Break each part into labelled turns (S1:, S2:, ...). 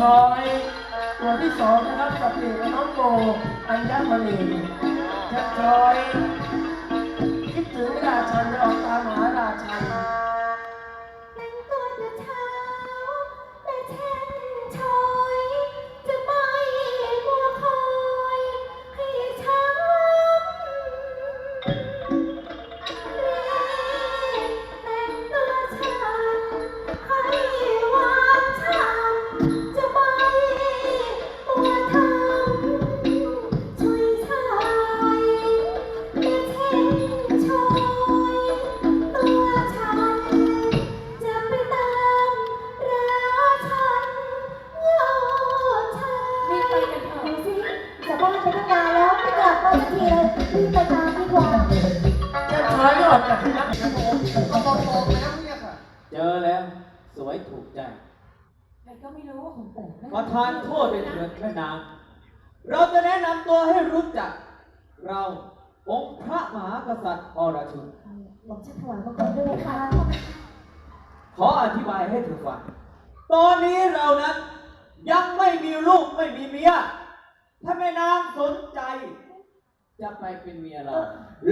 S1: ทอยตัวที่สองนะครับกับเด็กน้องโบอัญญมณีแจ็คทอยคิดถึงราฉันจะออกตามหา
S2: จ้าทอยก็อ
S1: อกจากที่รักนะโบ
S3: เอาบอกบอกแล้วเนี่ยค่ะ
S4: เจอแล้ว สวยถูกใจ
S2: ใครก็ไม่รู้ว่าของแปลก
S4: ประทานโทษเป็นเถิดแม่นางเราจะแนะนำตัวให้รู้จัก เราองค์พระมหากษัตริย์อรชุน
S2: บอกจะถวายบังคมด้วยไหมคะ
S4: ขออธิบายให้เธอฟัง ตอนนี้เรานั้น ยังไม่มีลูกไม่มีเมีย ถ้าแม่นางสนใจ จะไปเป็นเมียเรา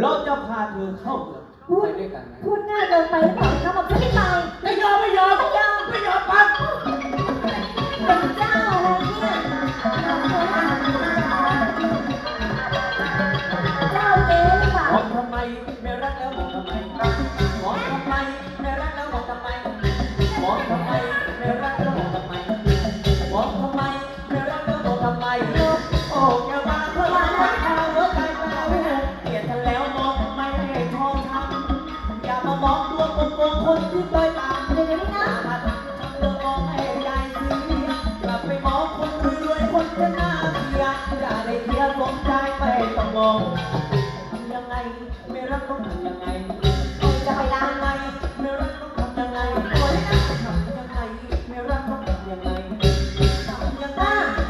S4: เราจะพาเธอเข้าเมือง พูด้วยกัน
S2: พูดง่ายเกินไปหรือเปล่าคะบอกจะไม่ไป
S4: ไม่ยอมไม่ยอม
S2: ไม่ยอม
S4: ไม่ยอมปัน
S2: เป็นเจ้าอะไรเนี่ยเจ้าเก๋หรือเปล่า
S4: ทำไมไม่รักแล้วบอกทำไม คนที่เคยตาม
S2: เดี๋ยวนี้นะ
S4: มาทำเรื่องมองให้ยายเสียกลับไปมองคนรวยคนจะน่าเกลียดอย่าได้เทียบสนใจไม่ต้องมองทำยังไง ไม่รักต้องทำยังไง
S2: จะไปร้าน
S4: ทำยังไม่รักต้องทำยังไงโอ้ยนะทำยังไงไม่รักต้องทำยังไงทำยังไง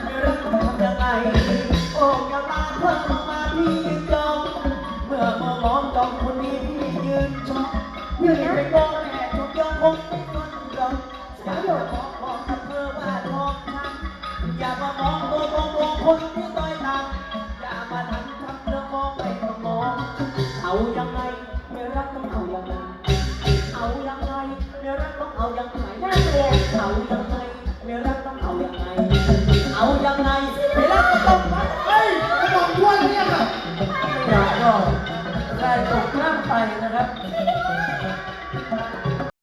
S4: ไม่รักต้องทำยังไงโอ้อย่ามาเพิ่มมาที่ยืนจองเมื่อมามองจองคนนี้ที่ยืนช อบยืนไปมองแม่ชมยองคงไม่สนหรอกอย่ามาบอกบอกกับเธอว่าชอบฉันอย่ามามองตัวมองมองคนที่ต้อยต่ำอย่ามาทำทำเรื่องมองไม่ต้องมองเอายังไงไม่รักต้องเอายังไงเอายังไงไม่รักต้องเอายังไง
S2: น่าเกลียด
S4: เอายังไงไม่รักต้องเอายังไงเอายังไงไม่รักก็ต้องรัก
S3: เฮ้ยเขาบอกด้วยเนี่ยค่ะ
S1: ไม่อยากก็ ได้ตกล่างไปนะครับ